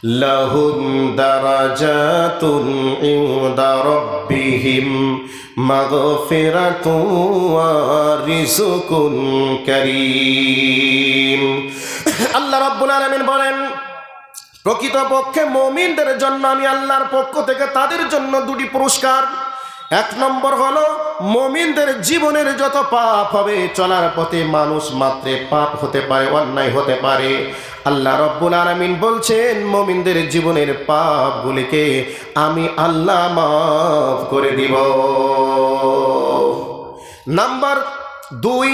لهم درجات عند ربهم مغفرة ورزق كريم আল্লাহ রাব্বুল আলামিন বলেন প্রকৃতপক্ষে মমিনদের জন্য আমি আল্লাহর পক্ষ থেকে তাদের জন্য দুটি পুরস্কার এক নম্বর হলো, মমিনদের জীবনের যত পাপ হবে, চলার পথে মানুষ মাত্রে পাপ হতে পারে, অন্যায় হতে পারে। আল্লাহ রব্বুল আলমিন বলছেন, মমিনদের জীবনের পাপগুলিকে আমি আল্লাহ মাফ করে দিব। নাম্বার দুই,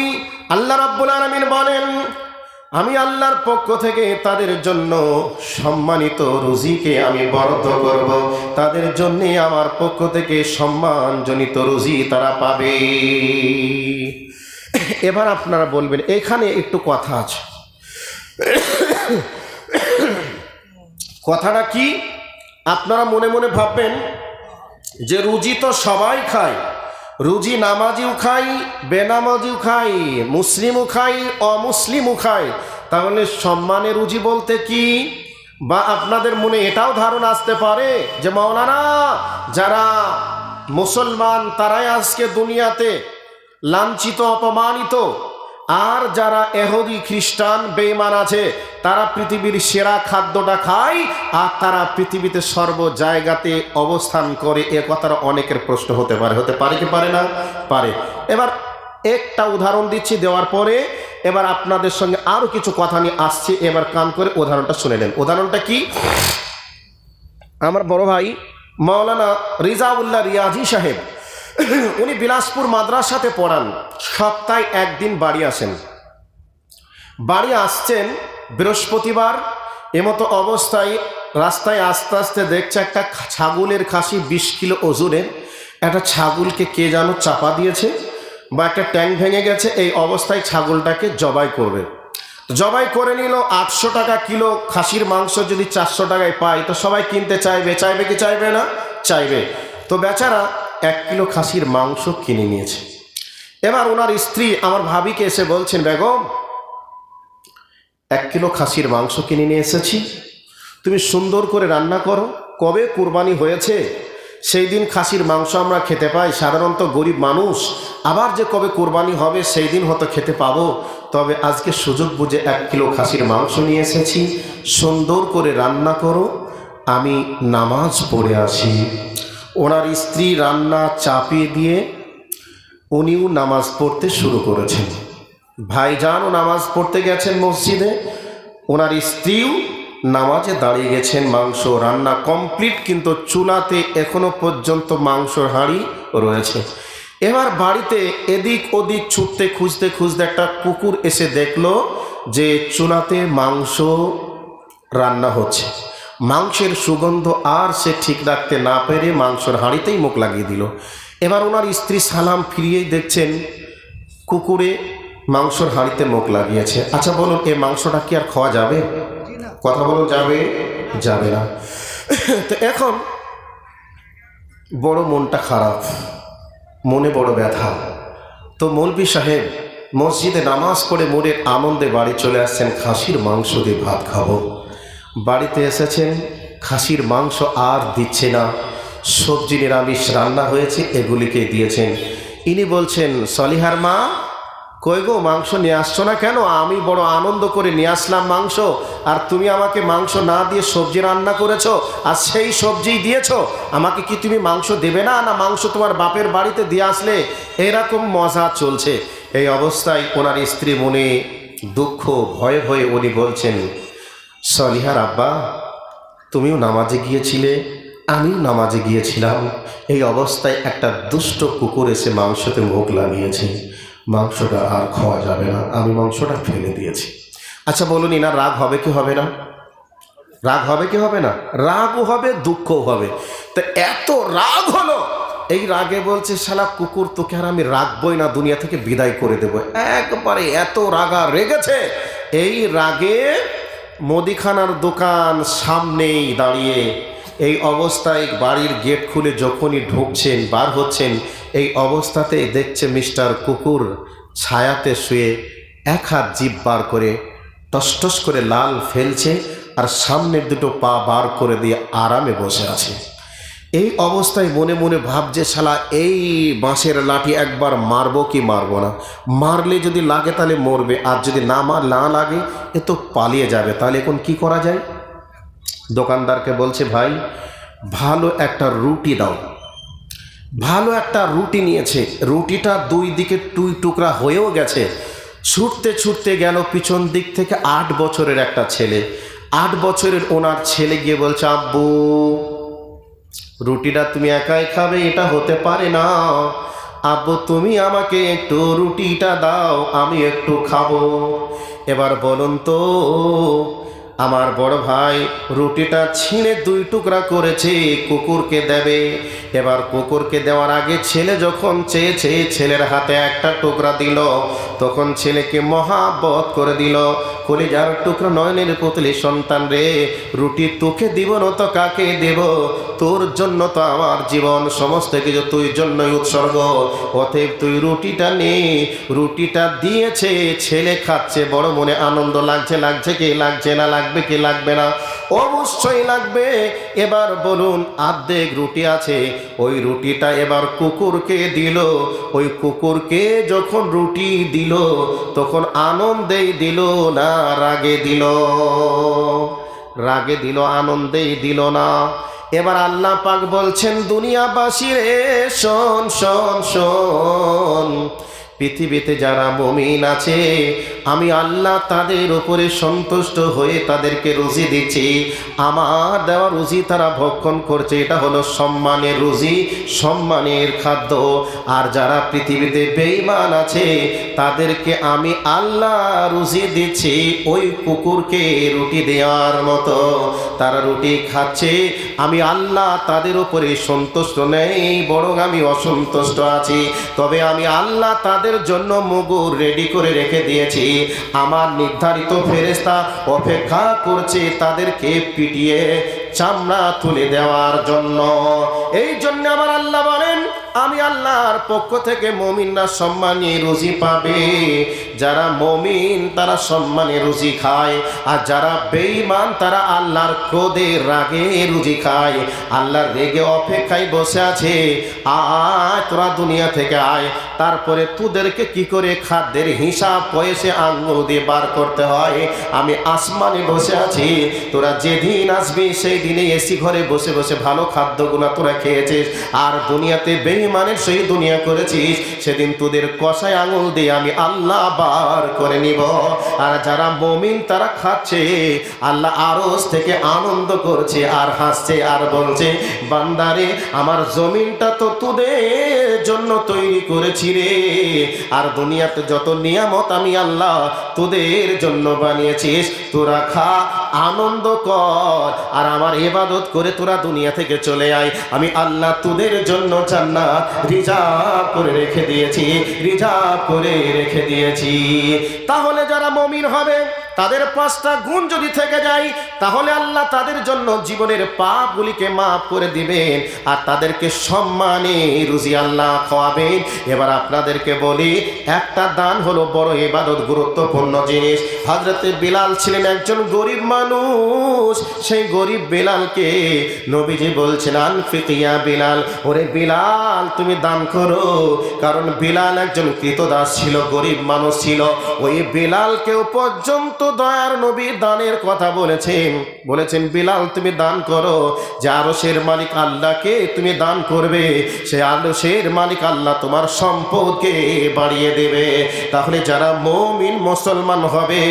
আল্লাহ রাব্বুল আলমিন বলেন আমি আল্লাহর পক্ষ থেকে তাদের জন্য সম্মানিত রুজিকে আমি বরাদ্দ করব। তাদের জন্য আমার পক্ষ থেকে সম্মানজনিত রুজি তারা পাবে। এবার আপনারা বলবেন, এখানে একটু কথা আছে। কথাটা কি? আপনারা মনে মনে ভাববেন যে রুজি তো সবাই খায়। রুজি নামাজিও খাই, বেনামাজিও খাই, মুসলিমও খাই, অমুসলিমও খাই। তাহলে সম্মানে রুজি বলতে কি? বা আপনাদের মনে এটাও ধারণা আসতে পারে যে মাওলানা, যারা মুসলমান, তারাই আজকে দুনিয়াতে লাঞ্ছিত, অপমানিত আর যারা এহুদি খ্রিস্টান বেইমান আছে, তারা পৃথিবীর সেরা খাদ্যটা খায় আর তারা পৃথিবীতে সর্ব জায়গাতে অবস্থান করে। এ কথাটা অনেকের প্রশ্ন হতে পারে। হতে পারে কি পারে না? পারে। এবার একটা উদাহরণ দিচ্ছি দেওয়ার পরে, এবার আপনাদের সঙ্গে আরও কিছু কথা নিয়ে আসছি। এবার কান করে উদাহরণটা শুনে নেন। উদাহরণটা কি? আমার বড় ভাই, মাওলানা রিজাউল্লাহ রিয়াজি সাহেব উনি বিলাসপুর মাদ্রাসাতে পড়ান। সপ্তাহে একদিন বাড়ি আসেন। বাড়ি আসছেন বৃহস্পতিবার, এমতো অবস্থায় রাস্তায় আস্তে আস্তে দেখছে একটা ছাগলের খাসি বিশ কিলো ওজনের। একটা ছাগলকে কে যেন চাপা দিয়েছে বা একটা ট্যাঙ্ক ভেঙে গেছে, এই অবস্থায় ছাগলটাকে জবাই করবে। জবাই করে নিল, আটশো টাকা কিলো খাসির মাংস যদি চারশো টাকায় পায়, তো সবাই কিনতে চাইবে চাইবে কি চাইবে না? চাইবে। তো বেচারা এক কিলো খাসির মাংস কিনে নিয়েছে। এবার ওনার স্ত্রী আমার ভাবিকে এসে বলছেন, বেগম, এক কিলো খাসির মাংস কিনে নিয়ে এসেছি। তুমি সুন্দর করে রান্না করো। কবে কুরবানি হয়েছে, সেই দিন খাসির মাংস আমরা খেতে পাই। সাধারণত গরিব মানুষ, আবার যে কবে কোরবানি হবে, সেই দিন হয়তো খেতে পাবো। তবে আজকে সুযোগ বুঝে এক কিলো খাসির মাংস নিয়ে এসেছি। সুন্দর করে রান্না করো। আমি নামাজ পড়ে আসি ওনার স্ত্রী রান্না চাপিয়ে দিয়ে উনিও নামাজ পড়তে শুরু করেছেন। ভাইজানও নামাজ পড়তে গেছেন মসজিদে। ওনার স্ত্রীও নামাজে দাঁড়িয়ে গেছেন মাংস রান্না কমপ্লিট, কিন্তু চুলাতে এখনও পর্যন্ত মাংস হাঁড়ি রয়েছে। এবার বাড়িতে এদিক ওদিক ছুটতে খুঁজতে খুঁজতে একটা কুকুর এসে দেখল যে চুলাতে মাংস রান্না হচ্ছে। মাংসের সুগন্ধ আর সে ঠিক রাখতে না পেরে মাংসর হাঁড়িতেই মুখ লাগিয়ে দিল। এবার ওনার স্ত্রী সালাম ফিরিয়েই দেখছেন, কুকুরে মাংসর হাঁড়িতে মুখ লাগিয়েছে। আচ্ছা বলুন, এই মাংসটা কি আর খাওয়া যাবে? কথা বলুন, যাবে? যাবে না। তো এখন বড় মনটা খারাপ, মনে বড় ব্যথা। তো মৌলবি সাহেব মসজিদে নামাজ পড়ে মনের আনন্দে বাড়ি চলে আসছেন, খাসির মাংস দিয়ে ভাত খাব। বাড়িতে এসেছেন, খাসির মাংস আর দিচ্ছে না। সবজি নিরামিষ রান্না হয়েছে, এগুলিকে দিয়েছেন। ইনি বলছেন, সলিহার মা, কই গো, মাংস নিয়ে আসছো না কেন? আমি বড় আনন্দ করে নিয়ে আসলাম মাংস, আর তুমি আমাকে মাংস না দিয়ে সবজি রান্না করেছ, আর সেই সবজিই দিয়েছ? আমাকে কি তুমি মাংস দেবে না? না মাংস তোমার বাপের বাড়িতে দিয়ে আসলে এরকম মজা চলছে? এই অবস্থায় ওনার স্ত্রী মনে দুঃখ, ভয়ে ভয়ে উনি বলছেন সলিহার আব্বা, তুমিও নামাজে গিয়েছিলে, আমিও নামাজে গিয়েছিলাম। এই অবস্থায় একটা দুষ্ট কুকুর এসে মাংসতে মুখ লাগিয়েছে। মাংসটা আর খাওয়া যাবে না, আমি মাংসটা ফেলে দিয়েছি। আচ্ছা বলুন ইনার রাগ হবে কি হবে না? রাগ হবে কি হবে না? রাগও হবে, দুঃখও হবে। তো এত রাগ হলো, এই রাগে বলছে, শালা কুকুর, তোকে আর আমি রাখবই না, দুনিয়া থেকে বিদায় করে দেবো। একবারে এত রাগা রেগেছে, এই রাগে মুদিখানার দোকান সামনেই দাঁড়িয়ে এই অবস্থায় বাড়ির গেট খুলে যখনই ঢুকছেন, বার হচ্ছেন, এই অবস্থাতেই দেখছে মিস্টার কুকুর ছায়াতে শুয়ে এক হাত জিভ বার করে, টস করে লাল ফেলছে আর সামনের দুটো পা বার করে দিয়ে আরামে বসে আছে। এই অবস্থায় মনে মনে ভাবছে, শালা, এই বাঁশের লাঠি একবার মারবো কি মারবো না? মারলে যদি লাগে তাহলে মরবে, আর যদি না মার না লাগে, এ তো পালিয়ে যাবে। তাহলে এখন কি করা যায়? দোকানদারকে বলছে, ভাই, ভালো একটা রুটি দাও। ভালো একটা রুটি নিয়েছে। রুটিটা দুই দিকে টুই টুকরা হয়েও গেছে। ছুটতে ছুটতে গেল পিছন দিক থেকে আট বছরের একটা ছেলে। আট বছরের ওনার ছেলে গিয়ে বলছে, আব্বু রুটিটা তুমি একাই খাবে, এটা হতে পারে না। আব্বু, তুমি আমাকে একটু রুটিটা দাও, আমি একটু খাব। এবার বলুন তো, আমার বড় ভাই রুটিটা ছিঁড়ে দুই টুকরা করেছে, কুকুরকে দেবে। এবার কুকুরকে দেওয়ার আগে ছেলে যখন চেয়েছে ছেলের হাতে একটা টুকরা দিল, তখন ছেলেকে মহাবত করে দিল। কলিজার টুকরা নয়নের পুতলি, সন্তান রে, রুটি তোকে দিব না তো কাকে দেব? তোর জন্য তো আমার জীবন, সমস্ত কিছু তুই জন্যই উৎসর্গ। অতএব তুই রুটিটা নে। রুটিটা দিয়েছে, ছেলে খাচ্ছে, বড় মনে আনন্দ লাগছে লাগছে কি লাগছে না, লাগবে কি লাগবে না? অবশ্যই লাগবে। এবার বলুন, আর্ধেক রুটি আছে ওই রুটিটা এবার কুকুরকে দিল। ওই কুকুরকে যখন রুটি দিল, তখন আনন্দেই দিল না, রাগে দিল। রাগে দিল, আনন্দেই দিল না। এবার আল্লাহ পাক বলছেন, দুনিয়াবাসী রে, শোন শোন শোন। পৃথিবীতে যারা মমিন আছে আমি আল্লাহ তাদের উপরে সন্তুষ্ট হয়ে তাদেরকে রুজি দিচ্ছি। আমার দেওয়া রুজি তারা ভক্ষণ করছে, এটা হলো সম্মানের রুজি, সম্মানের খাদ্য। আর যারা পৃথিবীতে বেইমান আছে, তাদেরকে আমি আল্লাহ রুজি দিচ্ছি ওই কুকুরকে রুটি দেওয়ার মতো। তারা রুটি খাচ্ছে, আমি আল্লাহ তাদের উপরে সন্তুষ্ট নেই, বরং আমি অসন্তুষ্ট আছি। তবে আমি আল্লাহ তাদের জন্য মুগুর রেডি করে রেখে দিয়েছি। আমার নির্ধারিত ফেরেস্তা অপেক্ষা করছে তাদেরকে পিটিয়ে চামড়া তুলে দেওয়ার জন্য। এই জন্য আমার আল্লাহ বলেন, আমি আল্লাহর পক্ষ থেকে মমিনরা সম্মানে রুজি পাবে। যারা মমিন, তারা সম্মানে রুজি খায়। আর যারা বেঈমান, তারা আল্লাহর ক্রোধে রাগে রুজি খায়। আল্লাহর রেগে অপেক্ষায় বসে আছে। আয়, তোরা দুনিয়া থেকে আয়। তারপরে তোদেরকে কি করে খাদ্যের হিসাব পয়সে আঙ্গুল দিয়ে বার করতে হয়? আমি আসমানে বসে আছি। তোরা যেদিন আসবি সেই দিনে এসি ঘরে বসে বসে ভালো খাদ্য গুণা তোরা খেয়েছিস, আর দুনিয়াতে বেইমানের সেই দুনিয়া করেছিস, সেদিন তোদের কষায় আঙুল দিয়ে আমি আল্লাহ বার করে নিব। আর যারা মমিন তারা খাচ্ছে, আল্লাহ আরস থেকে আনন্দ করছে আর হাসছে আর বলছে, বান্দারে, আমার জমিনটা তো তোদের জন্য তৈরি করেছি রে। আর দুনিয়াতে যত নিয়ামত আমি আল্লাহ তোদের জন্য বানিয়েছিস, তোরা খা, আনন্দ কর। আর আমার এবাদত করে তোরা দুনিয়া থেকে চলে আয়। আমি আল্লাহ তোদের জন্য জান্নাত রিজার্ভ করে রেখে দিয়েছি, রিজার্ভ করে রেখে দিয়েছি। তাহলে যারা মমিন হবে তাদের পাঁচটা গুণ যদি থেকে যায়, তাহলে আল্লাহ তাদের জন্য জীবনের পাপগুলিকে মাফ করে দিবেন আর তাদেরকে সম্মানে রুজি আল্লাহ খাওয়াবেন এবার আপনাদেরকে বলি, একটা দান হলো বড় এবাদত গুরুত্বপূর্ণ জিনিস। হজরতে বিলাল ছিলেন একজন গরিব মানুষ। সেই গরিব বিলালকে নবীজি বলছেন, আনফিকিয়া বিলাল। ওরে বিলাল, তুমি দান করো। কারণ বিলাল একজন কৃতদাস ছিল, গরিব মানুষ ছিল। ওই বিলালকেও পর্যন্ত দয়ার নবী দানের কথা বলেছেন। বলেছেন, বিলাল, তুমি দান করো। যে আরশের মালিক আল্লাহকে তুমি দান করবে, সে আরশের মালিক আল্লাহ তোমার সম্পদকে বাড়িয়ে দেবে। তাহলে যারা মমিন, মুসলমান হবে,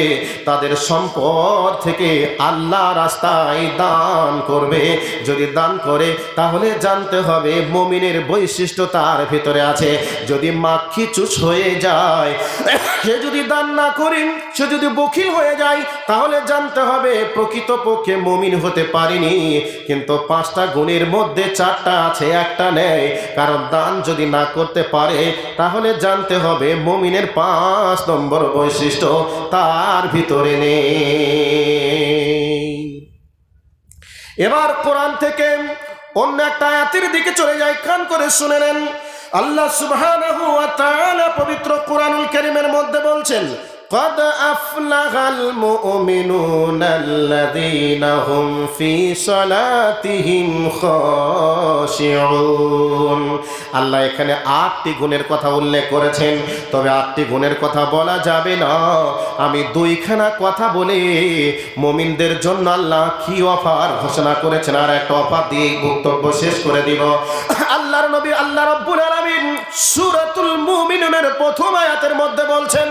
তাদের সম্পদ থেকে আল্লাহ রাস্তায় দান করবে। যদি দান করে, তাহলে জানতে হবে মমিনের বৈশিষ্ট্য তার ভিতরে আছে। যদি মাক্ষি চুষ হয়ে যায়, সে যদি দান না করি, সে যদি বকিল হয়ে যায়, তাহলে জানতে হবে প্রকৃতপক্ষে মমিন হতে পারিনি। কিন্তু পাঁচটা গুণের মধ্যে চারটা আছে, একটা নেই। কারণ দান যদি না করতে পারে, তাহলে জানতে হবে মমিনের পাঁচ নম্বর বৈশিষ্ট্য তার ভিতরে নেই। এবার কোরআন থেকে অন্য একটা আয়াতের দিকে চলে যায় কান করে শুনে নেন। আল্লাহ সুবহানাহু ওয়া তাআলা পবিত্র কোরআনুল কারীমের মধ্যে বলছেন قد أفلح المؤمنون الذين هم في صلاتهم خاشعون আল্লাহ এখানে আটটি গুণের কথা উল্লেখ করেছেন তবে আটটি গুণের কথা বলা যাবে না আমি দুইখানা কথা বলে মমিনদের জন্য আল্লাহ কি অফার ঘোষণা করেছেন আর একটা অফার দিয়ে এই বক্তব্য শেষ করে দিব আল্লাহর নবী আল্লাহ রব্বুল আলামিন সূরাতুল মুমিনুনের প্রথম আয়াতের মধ্যে বলছেন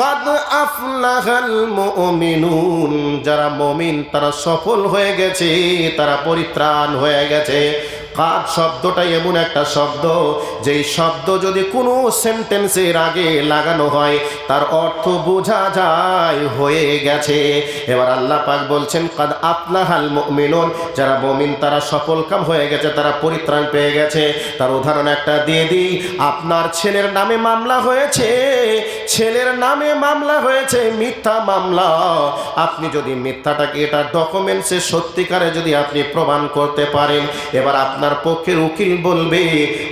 কদ আফলাহাল যারা মমিন, তারা সফল হয়ে গেছে, তারা পরিত্রাণ হয়ে গেছে। কাদ শব্দটাই এমন একটা শব্দ, যেই শব্দ যদি কোনো সেন্টেন্সের আগে লাগানো হয় তার অর্থ বোঝা যায়, হয়ে গেছে। এবার আল্লাহ পাক বলছেন, কাদ আফলাহাল মুমিনুন। যারা মমিন, তারা সফল কাম হয়ে গেছে, তারা পরিত্রাণ পেয়ে গেছে। তার উদাহরণ একটা দিয়ে দিই, আপনার ছেলের নামে মামলা হয়েছে, ছেলের নামে মামলা হয়েছে, মিথ্যা মামলা। আপনি যদি মিথ্যাটাকে, এটা ডকুমেন্টসে সত্যিকারে যদি আপনি প্রমাণ করতে পারেন, এবার আপনার পক্ষের উকিল বলবে,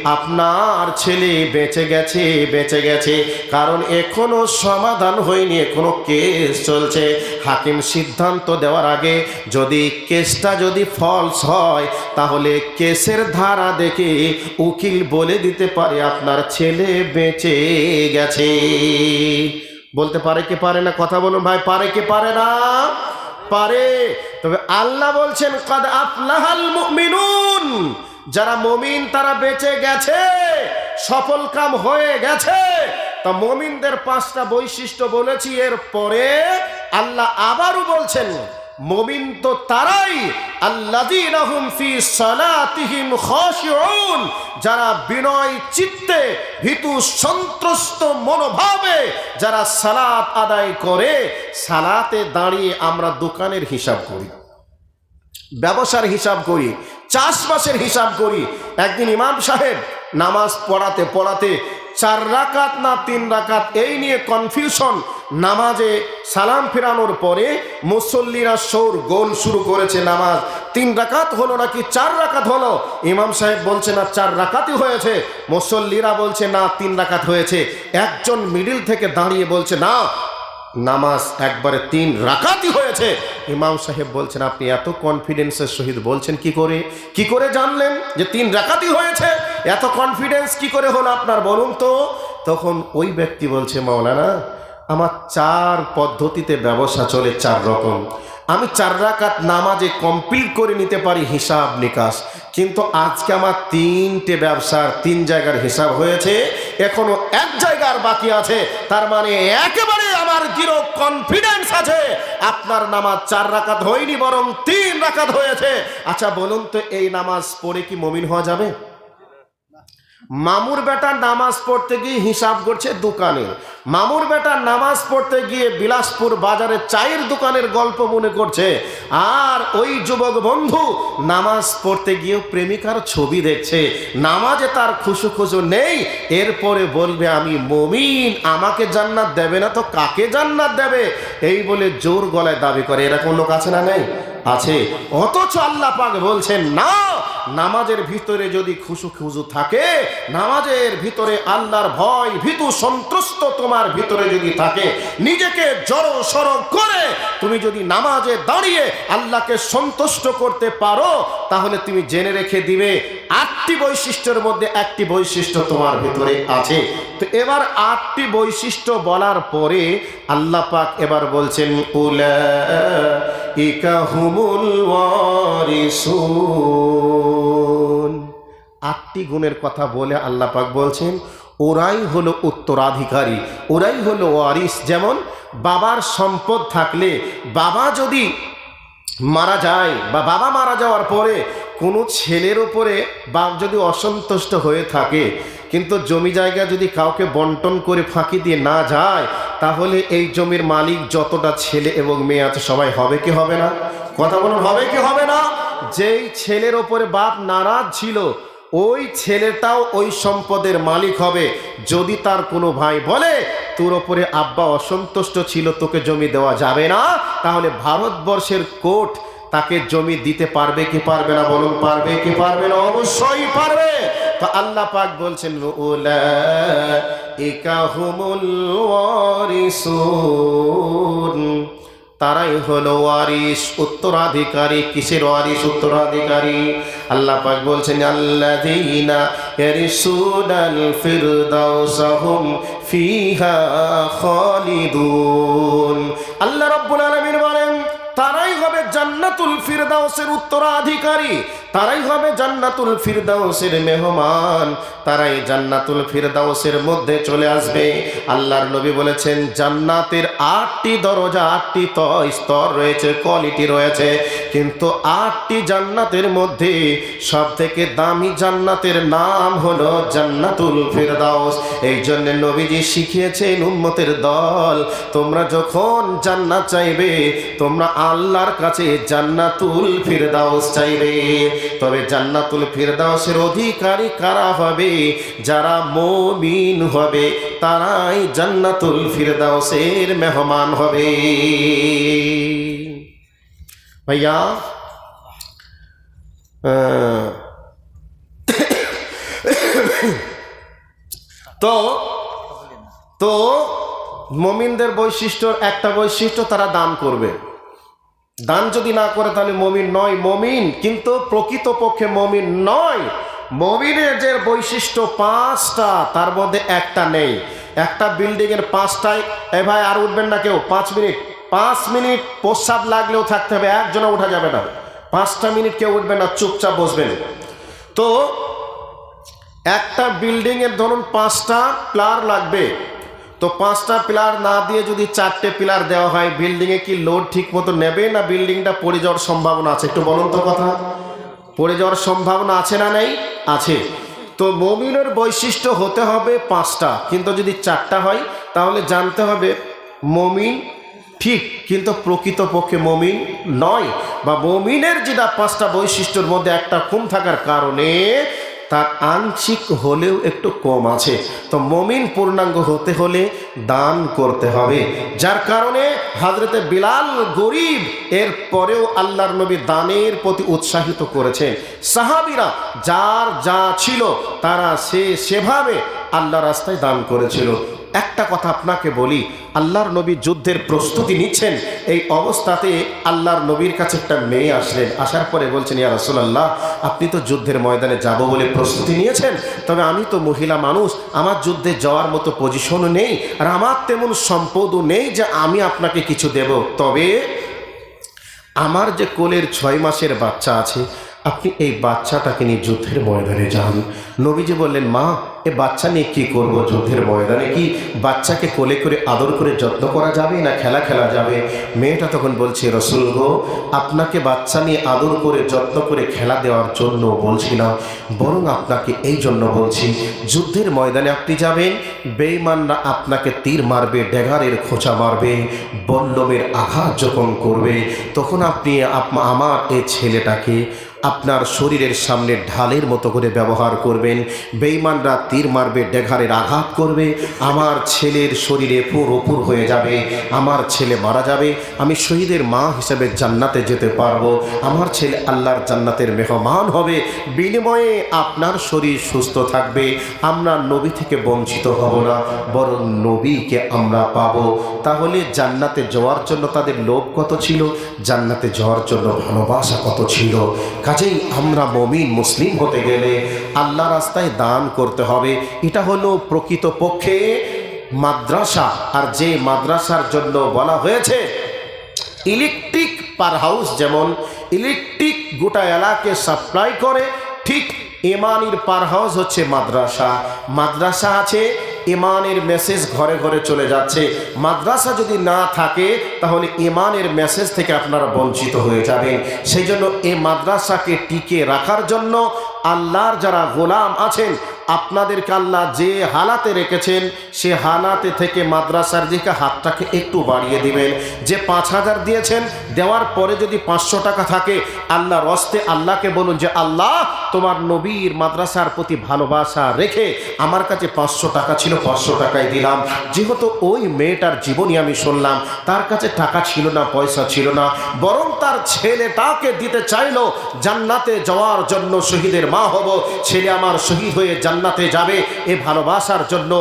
আপনার ছেলে বেঁচে গেছে বেঁচে গেছে। কারণ এখনও সমাধান হয়নি, কোনো কেস চলছে। হাকিম সিদ্ধান্ত দেওয়ার আগে যদি কেসটা যদি ফলস হয়, তাহলে কেসের ধারা দেখে উকিল বলে দিতে পারে আপনার ছেলে বেঁচে গেছে। বলতে পারে কি পারে না? কথা বলুন ভাই, পারে কি পারে না? পারে। তবে আল্লাহ বলছেন, কদ আফলাহাল মুমিনুন। যারা মমিন, তারা বেঁচে গেছে, সফল কাম হয়ে গেছে। তা মমিনদের পাঁচটা বৈশিষ্ট্য বলেছি এর পরে আল্লাহ আবারও বলছেন, মমিন তো তারাই যারা বিনয় চিত্তে ভীতু সন্ত্রস্ত মনোভাবে যারা সালাত আদায় করে, সালাতে দাঁড়িয়ে আমরা দোকানের হিসাব করি, ব্যবসার হিসাব করি, চাষবাসের হিসাব করি। একদিন ইমাম সাহেব নামাজ পড়াতে পড়াতে চার রাকাত না তিন রাকাত, এই নিয়ে কনফিউশন নামাজে সালাম ফেরানোর পরে মুসল্লিরা সৌর গোল শুরু করেছে নামাজ। তিন রাকাত হলো নাকি চার রাকাত হলো? ইমাম সাহেব বলছে, না, চার রাকাতই হয়েছে। মুসল্লিরা বলছে, না, তিন রাকাত হয়েছে। একজন মিডিল থেকে দাঁড়িয়ে বলছে, না নামাজ একবারে তিন রাকাতই হয়েছে। ইমাম সাহেব বলছেন, আপনি এত কনফিডেন্সের সহিত বলছেন কি করে? কি করে জানলেন যে তিন রাকাতই হয়েছে? এত কনফিডেন্স কি করে হলো আপনার বলুন তো? তখন ওই ব্যক্তি বলছে, মাওলানা, আমার চার পদ্ধতিতে ব্যবসা চলে চার রকম। আমি চার রাকাত নামাজে কমপ্লিট করে নিতে পারি হিসাব নিকাশ, কিন্তু আজকে আমার তিনটে ব্যবসার তিন জায়গার হিসাব হয়েছে, এখনও এক জায়গার বাকি আছে, তার মানে একেবারে কনফিডেন্স আছে। আপনার নামাজ চার রাকাত হয়নি, বরং তিন রাকাত হয়েছে। আচ্ছা বলুন তো এই নামাজ পড়ে কি মমিন হওয়া যাবে? মামুর বেটা নামাজ পড়তে গিয়ে হিসাব করছে দোকানে। মামুর বেটা নামাজ পড়তে গিয়ে বিলাসপুর বাজারে চায়ের দোকানের গল্প মনে করছে। আর ওই যুবক বন্ধু নামাজ পড়তে গিয়েও প্রেমিকার ছবি দেখছে। নামাজে তার খুশু খুশু নেই। এরপরে বলবে, আমি মমিন, আমাকে জান্নাত দেবে না তো কাকে জান্নাত দেবে? এই বলে জোর গলায় দাবি করে। এরকম লোক আছে না নেই? আছে। অথচ আল্লাহ পাক বলছেন, না, নামাজের ভিতরে যদি খুশু খুজু থাকে, নামাজের ভিতরে আল্লাহর ভয় ভীতু সন্ত্রস্ত তোমার ভিতরে যদি থাকে, নিজেকে জড়ো সড়ো করে তুমি যদি নামাজে দাঁড়িয়ে আল্লাহকে সন্তুষ্ট করতে পারো, তাহলে তুমি জেনে রেখে দিবে আটটি বৈশিষ্ট্যের মধ্যে একটি বৈশিষ্ট্য তোমার ভিতরে আছে। তো এবার আটটি বৈশিষ্ট্য বলার পরে আল্লাহ পাক এবার বলছেন উলা আটটি গুণের কথা বলে আল্লাহ পাক বলছেন, ওরাই হলো উত্তরাধিকারী, ওরাই হলো ওয়ারিস। যেমন, বাবার সম্পদ থাকলে বাবা যদি মারা যায় বা বাবা মারা যাওয়ার পরে কোনো ছেলের ওপরে বাপ যদি অসন্তুষ্ট হয়ে থাকে, কিন্তু জমি জায়গা যদি কাউকে বন্টন করে ফাঁকি দিয়ে না যায়, তাহলে এই জমির মালিক যতটা ছেলে এবং মেয়ে আছে, সবাই হবে কি হবে না? কথা বলুন, হবে কি হবে না? যেই ছেলের ওপরে বাপ নারাজ ছিল ওই ছেলেটাও ওই সম্পদের মালিক হবে। যদি তার কোনো ভাই বলে, তোর ওপরে আব্বা অসন্তুষ্ট ছিল, তোকে জমি দেওয়া যাবে না, তাহলে ভারতবর্ষের কোর্ট তাকে জমি দিতে পারবে কি পারবে না বলুন, পারবে কি পারবে না? অবশ্যই পারবে। তো আল্লাহ পাক বলছেন ওয়ারিসুন। তারাই হলো ওয়ারিস উত্তরাধিকারী। কিসের ওয়ারিস উত্তরাধিকারী? আল্লাহ পাক বলছেন, আল্লাযীনা ইয়ারিসুনাল ফিরদাউসাহুম ফিহা খালিদুন। আল্লাহ রাব্বুল জান্নাতুল ফিরদাউসের উত্তরাধিকারী, তারাই হবে জান্নাতুল ফিরদাউসের মেহমান। তারাই জান্নাতুল ফিরদাউসের মধ্যে চলে আসবে। আল্লাহর নবী বলেছেন, জান্নাতের আটটি দরজা, আটটি স্তর রয়েছে কোয়ালিটি রয়েছে। কিন্তু আটটি জান্নাতের মধ্যে সব থেকে দামি জান্নাতের নাম হলো জান্নাতুল ফিরদাউস। এই জন্য নবীজি শিখিয়েছেন, উম্মতের দল, তোমরা যখন জান্নাত চাইবে, তোমরা আল্লাহর কাছে জান্নাতুল ফিরদাউস চাইবে। তবে জান্নাতুল ফিরদাউসের অধিকারী কারা হবে? যারা মমিন হবে, তারাই জান্নাতুল ফিরদাউসের মেহমান হবে। ভাইয়া তো তো মমিনদের বৈশিষ্ট্য একটা বৈশিষ্ট্য তারা দান করবে। দান যদি না করে তাহলে মমিন নয়, মমিন কিন্তু প্রকৃতপক্ষে মমিন নয়। মমিনের যে বৈশিষ্ট্য পাঁচটা, তার মধ্যে একটা নেই। একটা বিল্ডিংয়ের পাঁচটায়, এ ভাই আর উঠবেন না কেউ, পাঁচ মিনিট। পাঁচ মিনিট প্রস্রাব লাগলেও থাকতে হবে একজনে ওঠা যাবে না। পাঁচটা মিনিট কেউ উঠবে না, চুপচাপ বসবেন। তো একটা বিল্ডিংয়ের ধরুন পাঁচটা প্লার লাগবে তো পাঁচটা পিলার না দিয়ে যদি চারটে পিলার দেওয়া হয় বিল্ডিংয়ে কি লোড ঠিক মতো নেবে না বিল্ডিংটা পড়ে যাওয়ার সম্ভাবনা আছে? একটু বলুন তো কথা। পড়ে যাওয়ার সম্ভাবনা আছে না নেই? আছে। তো মমিনের বৈশিষ্ট্য হতে হবে পাঁচটা। কিন্তু যদি চারটা হয়, তাহলে জানতে হবে মমিন ঠিক, কিন্তু প্রকৃতপক্ষে মমিন নয়। বা মমিনের যেটা পাঁচটা বৈশিষ্ট্যের মধ্যে একটা কম থাকার কারণে তার আংশিক হলেও একটু কম আছে। তো মমিন পূর্ণাঙ্গ হতে হলে দান করতে হবে। যার কারণে হাজরতে বিলাল গরিব এর পরেও আল্লাহর নবী দানের প্রতি উৎসাহিত করেছেন। সাহাবিরা যার যা ছিল তারা সে সেভাবে আল্লাহ রাস্তায় দান করেছিল। একটা কথা আপনাকে বলি, আল্লাহর নবী যুদ্ধের প্রস্তুতি নিচ্ছেন, এই অবস্থাতে আল্লাহর নবীর কাছে একটা মেয়ে আসলেন, আসার পরে বলছেন, ইয়া রাসূলুল্লাহ, আপনি তো যুদ্ধের ময়দানে যাব বলে প্রস্তুতি নিয়েছেন, তবে আমি তো মহিলা মানুষ, আমার যুদ্ধে যাওয়ার মতো পজিশনও নেই, আর আমার তেমন সম্পদও নেই যে আমি আপনাকে কিছু দেব। তবে আমার যে কোলের ছয় মাসের বাচ্চা আছে আপনি এই বাচ্চাটাকে নিয়ে যুদ্ধের ময়দানে যান। নবীজি বললেন, মা, এ বাচ্চা নিয়ে কী করব যুদ্ধের ময়দানে? কি বাচ্চাকে কোলে করে আদর করে যত্ন করা যাবে না খেলা খেলা যাবে? মেয়েটা তখন বলছে, রসুল গো, আপনাকে বাচ্চা নিয়ে আদর করে, যত্ন করে খেলা দেওয়ার জন্য বলছি না। বরং আপনাকে এই জন্য বলছি, যুদ্ধের ময়দানে আপনি যাবেন বেইমানরা আপনাকে তীর মারবে ডেগারের খোঁচা মারবে, বল্লমের আঘাত যখন করবে, তখন আপনি আমার এই ছেলেটাকে আপনার শরীরের সামনে ঢালের মতো করে ব্যবহার করবেন বেইমানরা তীর মারবে, ডেঘারের আঘাত করবে, আমার ছেলের শরীরে পুরোপুর হয়ে যাবে, আমার ছেলে মারা যাবে, আমি শহীদের মা হিসেবে জান্নাতে যেতে পারব, আমার ছেলে আল্লাহর জান্নাতের মেহমান হবে, বিনিময়ে আপনার শরীর সুস্থ থাকবে, আমরা নবী থেকে বঞ্চিত হব না, বরং নবীকে আমরা পাবো। তাহলে জান্নাতে যাওয়ার জন্য তাদের লোভ কত ছিল? জান্নাতে যাওয়ার জন্য ভালোবাসা কত ছিল? কাজেই আমরা মমিন, মুসলিম হতে গেলে আল্লাহ রাস্তায় দান করতে হবে। এটা হলো প্রকৃতপক্ষে মাদ্রাসা। আর যে মাদ্রাসার জন্য বলা হয়েছে, ইলেকট্রিক পার হাউস যেমন, ইলেকট্রিক গোটা এলাকে সাপ্লাই করে, ঠিক এমানির পার হাউস হচ্ছে মাদ্রাসা। মাদ্রাসা আছে ইমানের মেসেজ ঘরে ঘরে চলে যাচ্ছে। মাদ্রাসা যদি না থাকে, তাহলে ইমানের মেসেজ থেকে আপনারা বঞ্চিত হয়ে যাবেন। সেই জন্য এই মাদ্রাসাকে টিকে রাখার জন্য আল্লাহর যারা গোলাম আছেন আপনাদেরকে আল্লাহ যে হালাতে রেখেছেন, সে হালাতে থেকে মাদ্রাসার দিকে হাতটাকে একটু বাড়িয়ে দিবেন। যে পাঁচ হাজার দিয়েছেন, দেওয়ার পরে যদি পাঁচশো টাকা থাকে আল্লাহ রস্তে আল্লাহকে বলুন যে, আল্লাহ, তোমার নবীর মাদ্রাসার প্রতি ভালোবাসা রেখে আমার কাছে পাঁচশো টাকা ছিল, পাঁচশো টাকায় দিলাম। যেহেতু ওই মেয়েটার জীবনী আমি শুনলাম, তার কাছে টাকা ছিল না, পয়সা ছিল না, বরং তার ছেলে ছেলেটাকে দিতে চাইলো, জান্নাতে যাওয়ার জন্য শহীদের মা হব, ছেলে আমার শহীদ হয়ে জান্নাতে যাবে এ ভালোবাসার জন্য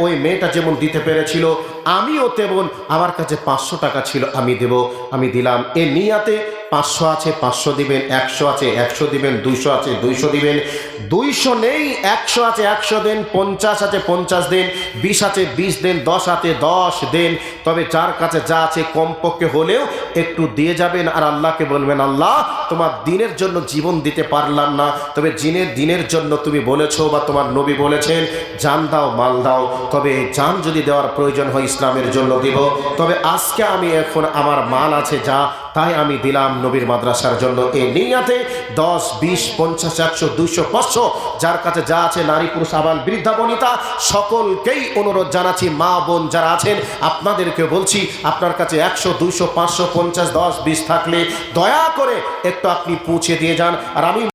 ওই মেয়েটা যেমন দিতে পেরেছিল আমিও তেমন। আমার কাছে পাঁচশো টাকা ছিল, আমি দেব। আমি দিলাম। এ নিয়াতে পাঁচশো আছে, পাঁচশো দিবেন, একশো আছে, একশো দিবেন, দুইশো আছে, দুইশো দিবেন। দুইশো নেই, একশো আছে, একশো দিন, পঞ্চাশ আছে, পঞ্চাশ দিন, বিশ আছে, বিশ দিন, দশ আছে, দশ দিন। তবে যার কাছে যা আছে কমপক্ষে হলেও একটু দিয়ে যাবেন আর আল্লাহকে বলবেন, আল্লাহ, তোমার দিনের জন্য জীবন দিতে পারলাম না। তবে জিনের দিনের জন্য তুমি বলেছ বা তোমার নবী বলেছেন, জান দাও, মাল দাও। তবে জান যদি দেওয়ার প্রয়োজন হয় ইসলামের জন্য দিব। তবে আজকে আমি এখন আমার মাল আছে যা, তাই আমি দিলাম নবীর মাদ্রাসার জন্য। এই নিয়াতে দশ, বিশ, পঞ্চাশ, একশো, দুইশো, পাঁচশো, যার কাছে যা আছে, নারী, পুরুষ, আবাল, বৃদ্ধা, বনিতা, সকলকেই অনুরোধ জানাচ্ছি, মা, বোন যারা আছেন আপনাদেরকে বলছি, আপনার কাছে একশো, দুইশো, পাঁচশো, পঞ্চাশ, দশ, বিশ থাকলে দয়া করে একটু আপনি পৌঁছে দিয়ে যান। আর আমি